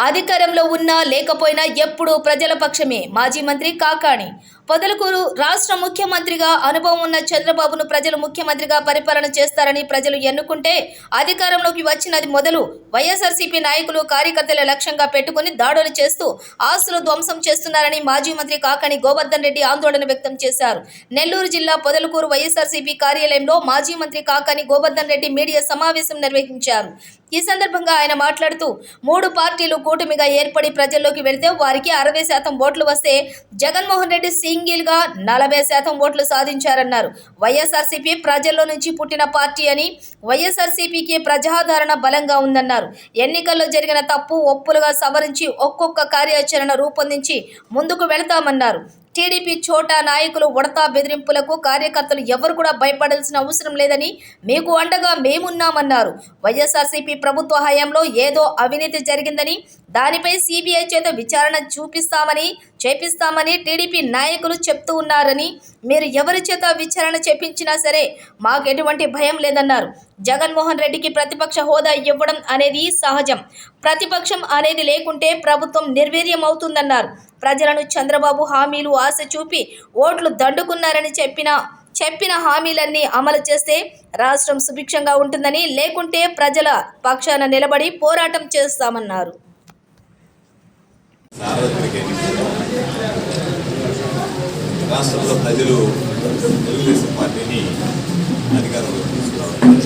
అధికారంలో ఉన్నా లేకపోయినా ఎప్పుడూ ప్రజల పక్షమే. మాజీ మంత్రి కాకాణి పొదలకూరు రాష్ట్ర ముఖ్యమంత్రిగా అనుభవం ఉన్న చంద్రబాబును ప్రజలు ముఖ్యమంత్రిగా పరిపాలన చేస్తారని ప్రజలు ఎన్నుకుంటే అధికారంలోకి వచ్చినది మొదలు వైఎస్ఆర్సీపీ నాయకులు కార్యకర్తల లక్ష్యంగా పెట్టుకుని దాడులు చేస్తూ ఆస్తులు ధ్వంసం చేస్తున్నారని మాజీ మంత్రి కాకని గోవర్ధన్ రెడ్డి ఆందోళన వ్యక్తం చేశారు. నెల్లూరు జిల్లా పొదలకూరు వైఎస్ఆర్సీపీ కార్యాలయంలో మాజీ మంత్రి కాకాని గోవర్ధన్ రెడ్డి మీడియా సమావేశం నిర్వహించారు. ఈ సందర్భంగా ఆయన మాట్లాడుతూ మూడు పార్టీలు కూటమిగా ఏర్పడి ప్రజల్లోకి వెళితే వారికి అరవై శాతం ఓట్లు వస్తే జగన్మోహన్ రెడ్డి సింగ్ గా నలభై శాతం ఓట్లు సాధించారన్నారు. వైఎస్ఆర్సీపీ ప్రజల్లో నుంచి పుట్టిన పార్టీ అని వైఎస్ఆర్సీపీకి ప్రజాదరణ బలంగా ఉందన్నారు. ఎన్నికల్లో జరిగిన తప్పు ఒప్పులుగా సవరించి ఒక్కొక్క కార్యాచరణ రూపొందించి ముందుకు వెళతామన్నారు. టీడీపీ చోటా నాయకులు ఉడతా బెదిరింపులకు కార్యకర్తలు ఎవరు కూడా భయపడాల్సిన అవసరం లేదని మీకు అండగా మేమున్నామన్నారు. వైఎస్ఆర్సీపీ ప్రభుత్వ హయాంలో ఏదో అవినీతి జరిగిందని దానిపై సిబిఐ చేత విచారణ చూపిస్తామని చేపిస్తామని టీడీపీ నాయకులు చెప్తూ ఉన్నారని మీరు ఎవరి చేత విచారణ చేపించినా సరే మాకు ఎటువంటి భయం లేదన్నారు. జగన్మోహన్ రెడ్డికి ప్రతిపక్ష హోదా ఇవ్వడం అనేది సహజం. ప్రతిపక్షం అనేది లేకుంటే ప్రభుత్వం నిర్వీర్యం అవుతుందన్నారు ప్రజలను చంద్రబాబు హామీలు ఆశ చూపి ఓట్లు దండుకున్నారని చెప్పిన చెప్పిన హామీలన్నీ అమలు చేస్తే రాష్ట్రం సుభిక్షంగా ఉంటుందని లేకుంటే ప్రజల పక్షాన నిలబడి పోరాటం చేస్తామన్నారు. రాష్ట్రంలో ప్రజలు తెలుగుదేశం పార్టీని అధికారంలో తీసుకురావడం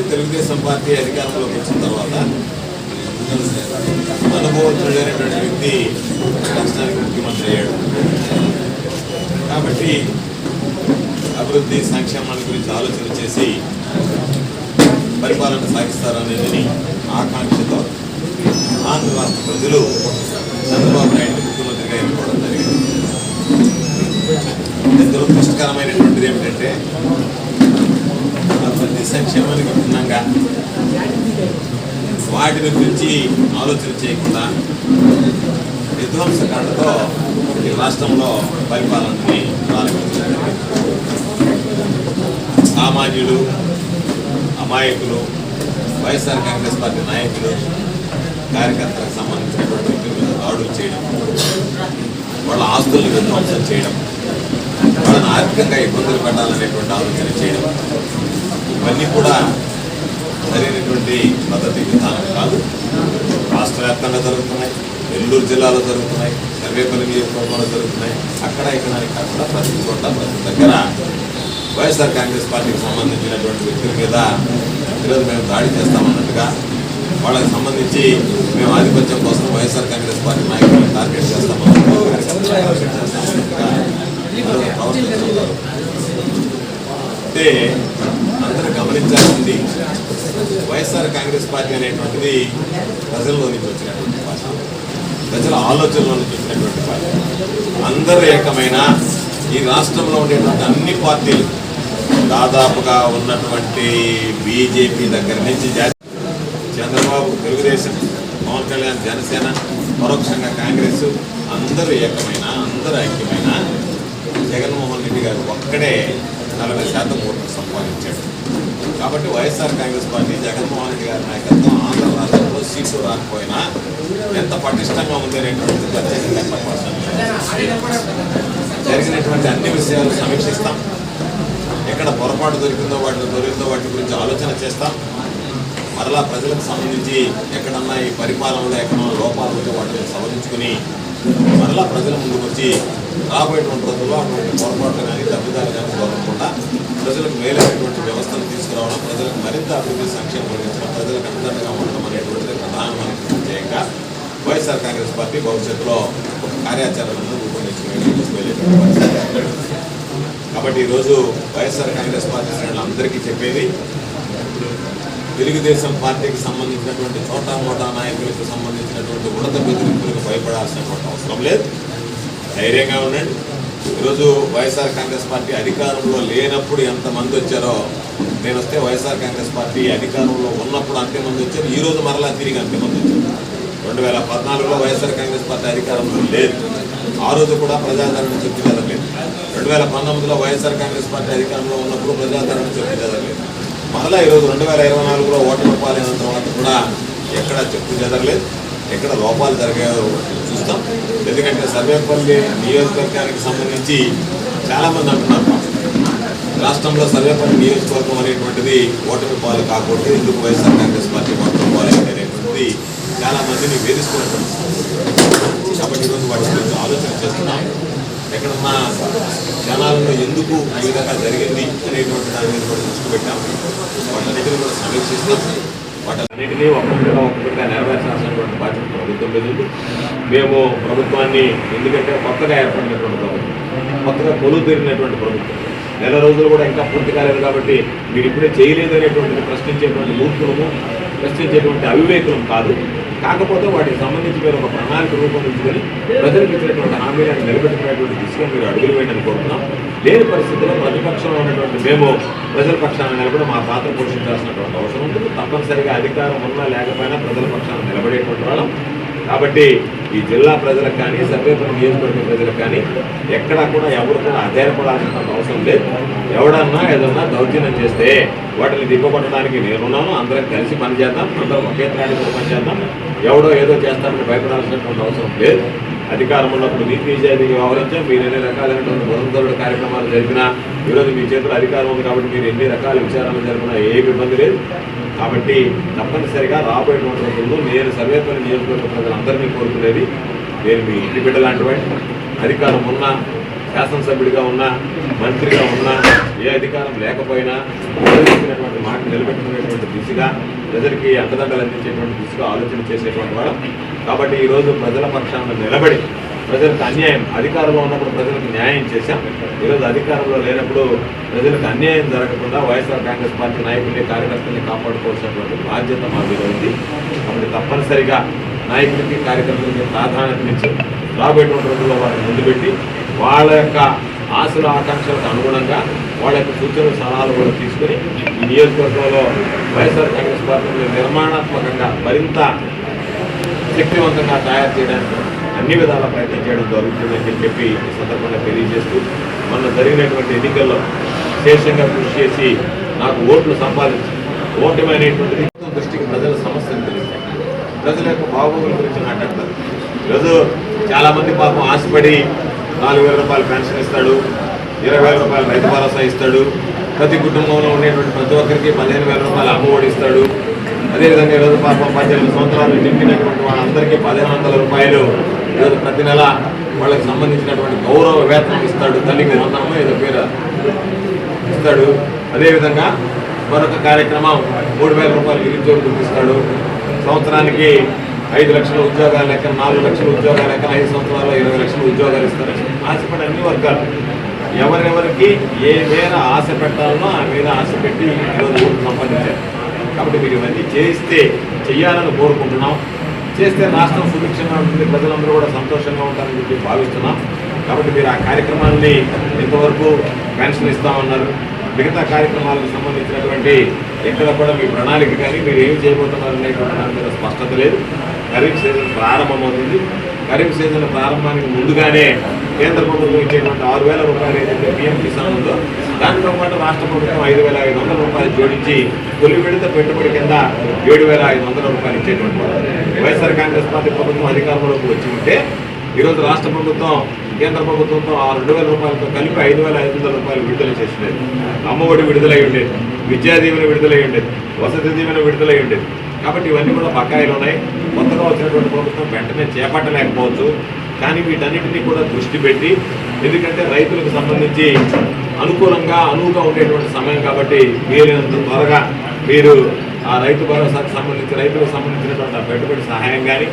ఇదే తెలుగుదేశం పార్టీ అధికారంలోకి వచ్చిన తర్వాత అనుభవజ్ఞుడైనటువంటి వ్యక్తి రాష్ట్రానికి ముఖ్యమంత్రి అయ్యాడు. కాబట్టి అభివృద్ధి సంక్షేమాల గురించి ఆలోచన చేసి పరిపాలన సాగిస్తారనేది ఆకాంక్షతో ఆంధ్ర రాష్ట్ర ప్రజలు చంద్రబాబు నాయుడు ముఖ్యమంత్రిగా ఎన్నుకోవడం జరిగింది. ఇది దురదృష్టకరమైనటువంటిది ఏమిటంటే సంక్షేమానికి భిన్నంగా వాటిని గురించి ఆలోచన చేయకుండా విధ్వంసకాండతో ఈ రాష్ట్రంలో పరిపాలనని ప్రారంభించారు సామాన్యులు అమాయకులు వైఎస్ఆర్ కాంగ్రెస్ పార్టీ నాయకులు కార్యకర్తలకు సంబంధించినటువంటి వ్యక్తుల మీద దాడులు చేయడం వాళ్ళ ఆస్తులను విధ్వంసం చేయడం వాళ్ళని ఆర్థికంగా ఇబ్బందులు పెట్టాలనేటువంటి ఆలోచన చేయడం ఇవన్నీ కూడా సరైనటువంటి పద్ధతి విధానం కాదు. రాష్ట్ర వ్యాప్తంగా జరుగుతున్నాయి నెల్లూరు జిల్లాలో జరుగుతున్నాయి సర్వేపల్లి నియోజకవర్గంలో జరుగుతున్నాయి. అక్కడ ఇక్కడ కాకుండా ప్రతి చోట ప్రతి దగ్గర వైఎస్ఆర్ కాంగ్రెస్ పార్టీకి సంబంధించినటువంటి వ్యక్తుల మీద ఈరోజు మేము దాడి చేస్తామన్నట్టుగా వాళ్ళకి సంబంధించి మేము ఆధిపత్యం కోసం వైఎస్ఆర్ కాంగ్రెస్ పార్టీ నాయకులను టార్గెట్ చేస్తామన్నట్టుగా టార్గెట్ ప్రవర్తిస్తున్నారు అంటే గమనించాల్సింది. వైఎస్ఆర్ కాంగ్రెస్ పార్టీ అనేటువంటిది ప్రజల్లో నుంచి వచ్చినటువంటి పార్టీ. ప్రజల ఆలోచనలో నుంచి వచ్చినటువంటి పార్టీ. అందరూ ఏకమైన ఈ రాష్ట్రంలో ఉండేటువంటి అన్ని పార్టీలు దాదాపుగా ఉన్నటువంటి బీజేపీ దగ్గర నుంచి జాతీయ చంద్రబాబు తెలుగుదేశం పవన్ కళ్యాణ్ జనసేన పరోక్షంగా కాంగ్రెస్ అందరూ ఏకమైన అందరూ ఐక్యమైన జగన్మోహన్ రెడ్డి గారు ఒక్కడే నలభై శాతం ఓట్లు సంపాదించాడు. కాబట్టి వైఎస్ఆర్ కాంగ్రెస్ పార్టీ జగన్మోహన్ రెడ్డి గారి నాయకత్వం ఆంధ్ర రాష్ట్రంలో సీట్లు రాకపోయినా ఎంత పటిష్టంగా ఉంది రెండు ప్రత్యేకంగా చెప్పాల్సిన జరిగినటువంటి అన్ని విషయాలు సమీక్షిస్తాం. ఎక్కడ పొరపాటు దొరికిందో వాటిని దొరికిందో వాటి గురించి ఆలోచన చేస్తాం. మరలా ప్రజలకు సంబంధించి ఎక్కడన్నా ఈ పరిపాలనలో ఎక్కడన్నా లోపాలు ఉంటే వాటిని సవరించుకుని మరలా ప్రజల ముందుకు వచ్చి రాబోయేటువంటి రోజుల్లో అటువంటి పొరపాట్లు కానీ తప్పిదాలు కానీ జరగకుండా ప్రజలకు మేలైనటువంటి వ్యవస్థను తీసుకురావడం ప్రజలకు మరింత అభివృద్ధి సంక్షేమం కలిగించడం ప్రజలకు అందంగా ఉండడం అనేటువంటిది ప్రధానమైన ధ్యేయంగా వైఎస్ఆర్ కాంగ్రెస్ పార్టీ భవిష్యత్తులో ఒక కార్యాచరణను రూపొందించుకునే కాబట్టి ఈరోజు వైఎస్ఆర్ కాంగ్రెస్ పార్టీ శ్రేణులు అందరికీ చెప్పేది తెలుగుదేశం పార్టీకి సంబంధించినటువంటి చోటా మోటా నాయకులకు సంబంధించినటువంటి ఉన్నత బెదిరింపులకు భయపడాల్సినటువంటి అవసరం లేదు. ధైర్యంగా ఉండండి. ఈరోజు వైఎస్ఆర్ కాంగ్రెస్ పార్టీ అధికారంలో లేనప్పుడు ఎంతమంది వచ్చారో నేను వస్తే వైఎస్ఆర్ కాంగ్రెస్ పార్టీ అధికారంలో ఉన్నప్పుడు అంతమంది వచ్చారు ఈ రోజు మరలా తిరిగి అంతమంది వచ్చారు. రెండు వేల పద్నాలుగులో వైఎస్ఆర్ కాంగ్రెస్ పార్టీ అధికారంలో లేదు. ఆ రోజు కూడా ప్రజాదరణ చెప్పి చదవలేదు రెండు వేల పంతొమ్మిదిలో వైఎస్ఆర్ కాంగ్రెస్ పార్టీ అధికారంలో ఉన్నప్పుడు ప్రజాదరణ చెప్పి చదవలేదు మరలా ఈరోజు రెండు వేల ఇరవై నాలుగులో ఓటమి పాలైన తర్వాత కూడా ఎక్కడ చెప్పు చెదరలేదు. ఎక్కడ లోపాలు జరిగాయో చూస్తాం. ఎందుకంటే సర్వేపల్లి నియోజకవర్గానికి సంబంధించి చాలామంది అంటున్నారు. రాష్ట్రంలో సర్వేపల్లి నియోజకవర్గం అనేటువంటిది ఓటమి పాలు కాకూడదు. ఎందుకు వైఎస్ఆర్ కాంగ్రెస్ పార్టీ ఓటమి పాలు అనేటువంటిది చాలామందిని వేధిస్తున్నటువంటి కాబట్టి ఈరోజు వాటి గురించి ఆలోచన చేస్తున్నాం. ఎక్కడన్నా జనాలను ఎందుకు ఈ విధంగా జరిగింది అనేటువంటి దాని మీద కూడా దృష్టి పెట్టాము వాటన్నిటిని కూడా సమీక్షిస్తాం వాటన్నిటినీ ఒక్కొక్కటిగా ఒక్కొక్కటిగా నెరవేర్చాల్సినటువంటి బాధ్యత ప్రభుత్వం మీద ఉంది. మేము ప్రభుత్వాన్ని ఎందుకంటే కొత్తగా ఏర్పడినటువంటి ప్రభుత్వం కొత్తగా కొలువు తీరినటువంటి ప్రభుత్వం. నెల రోజులు కూడా ఇంకా పూర్తి కాలేదు కాబట్టి మీరు ఇప్పుడే చేయలేదు అనేటువంటిది ప్రశ్నించేటువంటి మూర్ఖులము ప్రశ్నించేటువంటి అవివేకులం కాదు. కాకపోతే వాటికి సంబంధించి మీరు ఒక ప్రణాళిక రూపొందించుకొని ప్రజలకు ఇచ్చినటువంటి హామీలను నిలబెట్టుకునేటువంటి దిశగా మీరు అడుగులు వేయని కోరుతున్నాం. లేని పరిస్థితుల్లో ప్రతిపక్షంలో ఉన్నటువంటి మేము ప్రజల పక్షాన్ని నిలబడి మా పాత్ర పోషించాల్సినటువంటి అవసరం ఉంటుంది. తప్పనిసరిగా అధికారం ఉన్నా లేకపోయినా ప్రజల పక్షాన్ని నిలబడేటువంటి వాళ్ళం. కాబట్టి ఈ జిల్లా ప్రజలకు కానీ సర్వేపల్లి నియోజకవర్గ ప్రజలకు కానీ ఎక్కడా కూడా ఎవరు కూడా అధైర్యపడాల్సినంత అవసరం లేదు. ఎవడన్నా ఏదన్నా దౌర్జన్యం చేస్తే వాటిని దిగ్గొట్టడానికి నేనున్నాను. అందరం కలిసి పనిచేద్దాం. అందరం ఒకే త్రాడి పనిచేద్దాం. ఎవడో ఏదో చేస్తామని భయపడాల్సినటువంటి అవసరం లేదు. అధికారంలో ఉన్నప్పుడు నీతి నిజాయితీగా వ్యవహరించాం మీరు ఎన్ని రకాలైనటువంటి బృందరుడు కార్యక్రమాలు జరిపినా ఈరోజు మీ చేతిలో అధికారం ఉంది కాబట్టి మీరు ఎన్ని రకాల విచారణలు జరిపినా ఏ ఇబ్బంది లేదు. కాబట్టి తప్పనిసరిగా రాబోయేటువంటి రోజుల్లో నేను సర్వేపల్లి నియోజకవర్గ ప్రజలందరినీ కోరుకునేది నేను మీ ఇంటి బిడ్డ లాంటి వాడిని. అధికారం ఉన్నా శాసనసభ్యుడిగా ఉన్నా మంత్రిగా ఉన్నా ఏ అధికారం లేకపోయినా ప్రజలు చెప్పినటువంటి మాట నిలబెట్టుకునేటువంటి దిశగా ప్రజలకి అండదండలు అందించేటువంటి దిశగా ఆలోచన చేసేటువంటి వాడు. కాబట్టి ఈరోజు ప్రజల పక్షాన నిలబడి ప్రజలకు అన్యాయం అధికారంలో ఉన్నప్పుడు ప్రజలకు న్యాయం చేశాం. ఈరోజు అధికారంలో లేనప్పుడు ప్రజలకు అన్యాయం జరగకుండా వైఎస్ఆర్ కాంగ్రెస్ పార్టీ నాయకుల్ని కార్యకర్తల్ని కాపాడుకోవాల్సినటువంటి బాధ్యత మా మీద ఉంది కాబట్టి తప్పనిసరిగా నాయకులకి కార్యకర్తలకి ప్రాధాన్యతనిచ్చి రాబోయేటువంటి రోజుల్లో వారిని ముందు పెట్టి వాళ్ళ యొక్క ఆశల ఆకాంక్షలకు అనుగుణంగా వాళ్ళ యొక్క సూచనలు సలహాలు కూడా తీసుకుని ఈ నియోజకవర్గంలో వైఎస్ఆర్ కాంగ్రెస్ పార్టీని నిర్మాణాత్మకంగా మరింత శక్తివంతంగా తయారు చేయడానికి అన్ని విధాల ప్రయత్నం చేయడం జరుగుతుందని చెప్పి ఈ సందర్భంగా తెలియజేస్తూ మొన్న జరిగినటువంటి ఎన్నికల్లో విశేషంగా కృషి చేసి నాకు ఓట్లు సంపాదించి ఓటమి అనేటువంటిది దృష్టికి ప్రజల సమస్యలు తెలుస్తాయి ప్రజల యొక్క బాగోగుల గురించి మాట్లాడతారు. ఈరోజు చాలామంది పాపం ఆశపడి నాలుగు వేల రూపాయలు పెన్షన్ ఇస్తాడు ఇరవై వేల రూపాయలు రైతు భరోసా ఇస్తాడు ప్రతి కుటుంబంలో ఉండేటువంటి ప్రతి ఒక్కరికి పదిహేను వేల రూపాయలు అమ్మఒడి ఇస్తాడు. అదేవిధంగా ఈరోజు పాపం పద్దెనిమిది సంవత్సరాలు నింపినటువంటి వాళ్ళందరికీ పదిహేను వందల రూపాయలు ఈరోజు ప్రతి నెల వాళ్ళకి సంబంధించినటువంటి గౌరవ వేతనం ఇస్తాడు. తల్లికి వందనము ఏదో పేరు ఇస్తాడు. అదేవిధంగా మరొక కార్యక్రమం మూడు వేల రూపాయలు నిరుద్యోగులకు ఇస్తాడు. సంవత్సరానికి ఐదు లక్షల ఉద్యోగాలు లెక్క నాలుగు లక్షల ఉద్యోగాలు లెక్క ఐదు సంవత్సరాల్లో ఇరవై లక్షల ఉద్యోగాలు ఇస్తారని ఆశపడే అన్ని వర్గాలు. ఎవరెవరికి ఏ మేర ఆశ పెట్టాలనో ఆ మీద ఆశ పెట్టి ఈరోజు సంపాదించారు. కాబట్టి మీరు ఇవన్నీ చేయిస్తే చెయ్యాలని కోరుకుంటున్నాం. చేస్తే రాష్ట్రం సుభిక్షంగా ఉంటుంది ప్రజలందరూ కూడా సంతోషంగా ఉంటారని చెప్పి భావిస్తున్నాం. కాబట్టి మీరు ఆ కార్యక్రమాన్ని ఇంతవరకు పెన్షన్ ఇస్తామన్నారు. మిగతా కార్యక్రమాలకు సంబంధించినటువంటి ఎక్కడ కూడా మీ ప్రణాళిక కానీ మీరు ఏం చేయబోతున్నారు అనేటువంటి దాని మీద స్పష్టత లేదు. ఖరీఫ్ సీజన్ ప్రారంభమవుతుంది. ఖరీఫ్ సీజన్ ప్రారంభానికి ముందుగానే కేంద్ర ప్రభుత్వం ఇచ్చేటువంటి ఆరు వేల రూపాయలు ఏదైతే పిఎం కిసాన్ ఉందో దానితో పాటు రాష్ట్ర ప్రభుత్వం ఐదు వేల ఐదు వందల రూపాయలు జోడించి తొలి విడత పెట్టుబడి కింద ఏడు వేల ఐదు వందల రూపాయలు ఇచ్చేటువంటి వైఎస్ఆర్ కాంగ్రెస్ పార్టీ ప్రభుత్వం అధికారంలోకి వచ్చి ఉంటే ఈరోజు రాష్ట్ర ప్రభుత్వం కేంద్ర ప్రభుత్వంతో ఆ రెండు వేల రూపాయలతో కలిపి ఐదు వేల ఐదు వందల రూపాయలు విడుదల చేసినది అమ్మఒడి విడుదలై ఉండేది. విద్యా దీవెన విడుదలై ఉండేది. వసతి దీవెన విడుదలై ఉండేది. కాబట్టి ఇవన్నీ కూడా బకాయిలు ఉన్నాయి. కొత్తగా వచ్చినటువంటి ప్రభుత్వం వెంటనే చేపట్టలేకపోవచ్చు. కానీ వీటన్నిటినీ కూడా దృష్టి పెట్టి ఎందుకంటే రైతులకు సంబంధించి అనుకూలంగా అనువుగా ఉండేటువంటి సమయం కాబట్టి వీలైనంత త్వరగా మీరు ఆ రైతు భరోసాకు సంబంధించి రైతులకు సంబంధించినటువంటి పెట్టుబడి సహాయం కానీ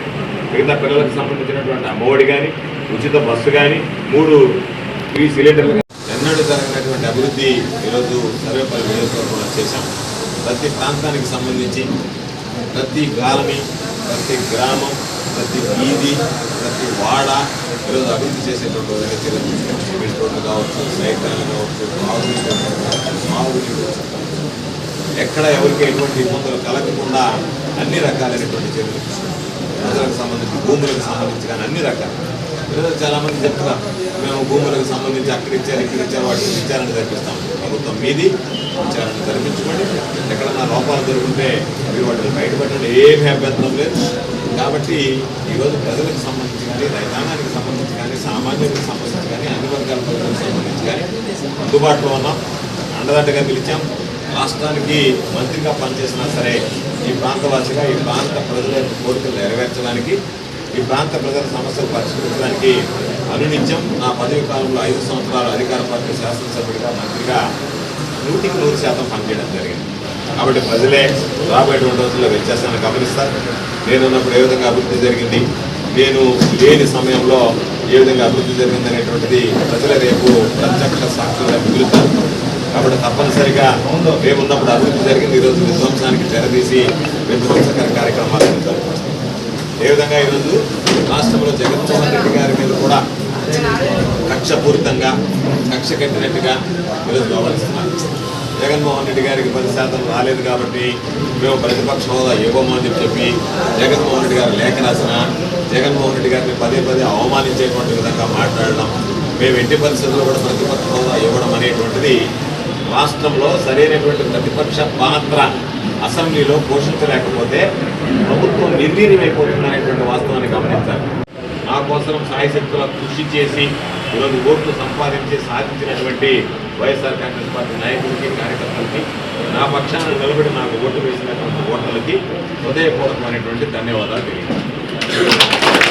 మిగతా పిల్లలకు సంబంధించినటువంటి అమ్మఒడి కానీ ఉచిత బస్సు కానీ మూడు ఫ్రీ సిలిండర్లు గానీ. ఎన్నడూ జరగనటువంటి అభివృద్ధి ఈరోజు సర్వేపల్లి నియోజకవర్గంలో చేశాం. ప్రతి ప్రాంతానికి సంబంధించి ప్రతి కాలనీ ప్రతి గ్రామం ప్రతి వీధి ప్రతి వాడ ఈరోజు అభివృద్ధి చేసేటువంటి సిమెంట్ రోడ్లు కావచ్చు సైకిళ్ళు కావచ్చు తాగునీరు కావచ్చు, ఎక్కడ ఎవరికి ఎటువంటి ఇబ్బందులు కలగకుండా అన్ని రకాలైనటువంటి చర్యలు ప్రజలకు సంబంధించి భూములకు సంబంధించి కానీ అన్ని రకాలు. చాలా మంది చెప్తున్నారు మేము భూములకు సంబంధించి అక్కడ ఇచ్చారు ఇక్కడ ఇచ్చారు వాటికి విచారణ జరిపిస్తాం ప్రభుత్వం మీది విచారణ జరిపించుకోండి ఎక్కడన్నా లోపాలు దొరికితే మీరు వాటిని బయటపెట్టండి. ఏమీ అభ్యంతరం లేదు. కాబట్టి ఈరోజు ప్రజలకు సంబంధించి కానీ రైతాంగానికి సంబంధించి కానీ సామాన్యులకు సంబంధించి కానీ అన్ని వర్గాల ప్రజలకు సంబంధించి కానీ అందుబాటులో ఉన్నాం. అండదండగా పిలిచాం రాష్ట్రానికి మంత్రిగా పనిచేసినా సరే ఈ ప్రాంతవాసిగా ఈ ప్రాంత ప్రజల కోరికలు నెరవేర్చడానికి ఈ ప్రాంత ప్రజల సమస్యలు పరిష్కరించడానికి అనునిత్యం నా పదవి కాలంలో ఐదు సంవత్సరాలు అధికార పార్టీ శాసనసభ్యుడిగా మంత్రిగా నూటికి నూరు శాతం పనిచేయడం జరిగింది. కాబట్టి ప్రజలే రాబోయేటువంటి రోజుల్లో వ్యత్యాసాన్ని గమనిస్తారు. నేనున్నప్పుడు ఏ విధంగా అభివృద్ధి జరిగింది? నేను లేని సమయంలో ఏ విధంగా అభివృద్ధి జరిగింది అనేటువంటిది ప్రజలే రేపు ప్రత్యక్ష సాక్షులుగా మిగులుతారు. కాబట్టి తప్పనిసరిగా మేము ఉన్నప్పుడు అభివృద్ధి జరిగింది. ఈరోజు విధ్వంసానికి తెరదీసి విధ్వంసకర కార్యక్రమాలు జరుగుతారు ఏ విధంగా ఈరోజు రాష్ట్రంలో జగన్మోహన్ రెడ్డి గారి మీద కూడా కక్షపూరితంగా కక్ష కట్టినట్టుగా ఈరోజు వ్యవహరిస్తున్నారు జగన్మోహన్ రెడ్డి గారికి పది శాతం రాలేదు కాబట్టి మేము ప్రతిపక్ష హోదా ఇవ్వమని చెప్పి చెప్పి జగన్మోహన్ రెడ్డి గారు లేఖ రాసిన జగన్మోహన్ రెడ్డి గారిని పదే పదే అవమానించేటువంటి విధంగా మాట్లాడడం మేము ఎట్టి పరిస్థితుల్లో కూడా ప్రతిపక్ష హోదా ఇవ్వడం అనేటువంటిది రాష్ట్రంలో సరైనటువంటి ప్రతిపక్ష పాత్ర అసెంబ్లీలో పోషించలేకపోతే ప్రభుత్వం నిర్వీర్యమైపోతుందనేటువంటి వాస్తవాన్ని గమనించాలి. నా కోసం సాయశక్తుల కృషి చేసి ఈరోజు ఓట్లు సంపాదించి సాధించినటువంటి వైఎస్ఆర్ కాంగ్రెస్ పార్టీ నాయకులకి కార్యకర్తలకి నా పక్షాన నిలబడి నాకు ఓటు వేసినటువంటి ఓటర్లకి హృదయపూర్వకమైనటువంటి ధన్యవాదాలు తెలియజేస్తాను